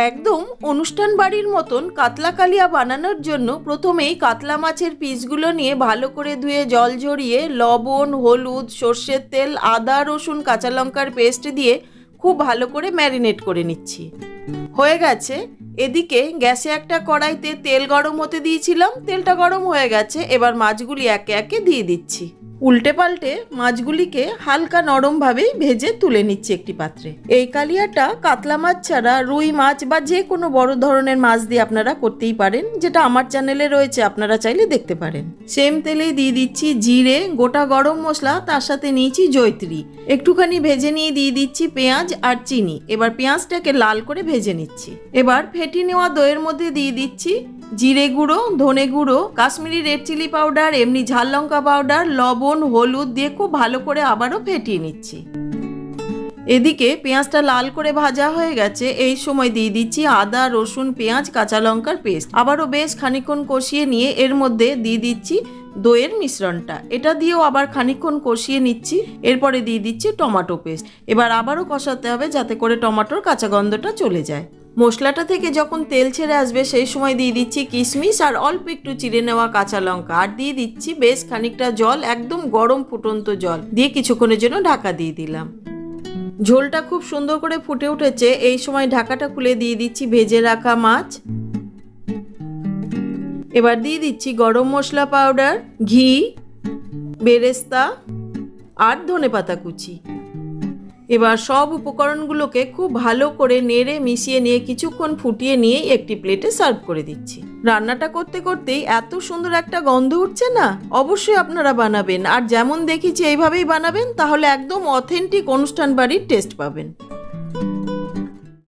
একদম অনুষ্ঠান বাড়ির মতন কাতলা কালিয়া বানানোর জন্য প্রথমেই কাতলা মাছের পিসগুলো নিয়ে ভালো করে ধুয়ে জল ঝরিয়ে লবণ, হলুদ, সর্ষের তেল, আদা, রসুন, কাঁচা লঙ্কার পেস্ট দিয়ে খুব ভালো করে ম্যারিনেট করে নিচ্ছি। হয়ে গেছে। এদিকে গ্যাসে একটা কড়াইতে তেল গরম হতে দিয়েছিলাম। তেলটা গরম হয়ে গেছে। এবার মাছগুলি একে একে দিয়ে দিচ্ছি। উল্টে পাল্টে মাছগুলিকে হালকা নরমভাবেই ভেজে তুলে নিচ্ছি একটি পাত্রে। এই কালিয়াটা কাতলা মাছ ছাড়া রুই মাছ বা যে কোনো বড় ধরনের মাছ দিয়ে আপনারা করতেই পারেন, যেটা আমার চ্যানেলে রয়েছে, আপনারা চাইলে দেখতে পারেন। সেম তেলেই দিয়ে দিচ্ছি জিরে, গোটা গরম মশলা, তার সাথে নিয়েছি জৈত্রী একটুখানি ভেজে নিয়ে দিয়ে দিচ্ছি পেঁয়াজ আর চিনি। এবার পেঁয়াজটাকে লাল করে ভেজে নিচ্ছি। এবার ফেটি নেওয়া দইয়ের মধ্যে দিয়ে দিচ্ছি জিরে গুঁড়ো, ধনে গুঁড়ো, কাশ্মীরি রেড চিলি পাউডার, এমনি ঝাল লঙ্কা পাউডার, লবণ, হলুদ দিয়ে খুব ভালো করে আবারও ফেটিয়ে নিচ্ছি। এদিকে পেঁয়াজটা লাল করে ভাজা হয়ে গেছে। এই সময় দিয়ে দিচ্ছি আদা, রসুন, পেঁয়াজ, কাঁচা লঙ্কার পেস্ট। আবারও বেশ খানিকক্ষণ কষিয়ে নিয়ে এর মধ্যে দিয়ে দিচ্ছি দইয়ের মিশ্রণটা। এটা দিয়েও আবার খানিকক্ষণ কষিয়ে নিচ্ছি। এরপরে দিয়ে দিচ্ছি টমাটো পেস্ট। এবার আবারও কষাতে হবে যাতে করে টমাটোর কাঁচা গন্ধটা চলে যায়। মশলাটা থেকে যখন তেল ছেড়ে আসবে, সেই সময় দিয়ে দিচ্ছি কিশমিশ আর অল্প একটু চিড়ে নেওয়া কাঁচা লঙ্কা। আর দিয়ে দিচ্ছি বেশ খানিকটা জল, একদম গরম ফুটন্ত জল। দিয়ে কিছুক্ষণের জন্য ঢাকা দিয়ে দিলাম। ঝোলটা খুব সুন্দর করে ফুটে উঠেছে। এই সময় ঢাকাটা খুলে দিয়ে দিচ্ছি ভেজে রাখা মাছ। এবার দিয়ে দিচ্ছি গরম মশলা পাউডার, ঘি, বেরেস্তা আর ধনেপাতা কুচি। এবার সব উপকরণগুলোকে খুব ভালো করে নেড়ে মিশিয়ে নিয়ে কিছুক্ষণ ফুটিয়ে নিয়ে একটি প্লেটে সার্ভ করে দিচ্ছি। রান্নাটা করতে করতেই এত সুন্দর একটা গন্ধ উঠছে না? অবশ্যই আপনারা বানাবেন। আর যেমন দেখেছি এইভাবেই বানাবেন, তাহলে একদম অথেন্টিক অনুষ্ঠান বাড়ির টেস্ট পাবেন।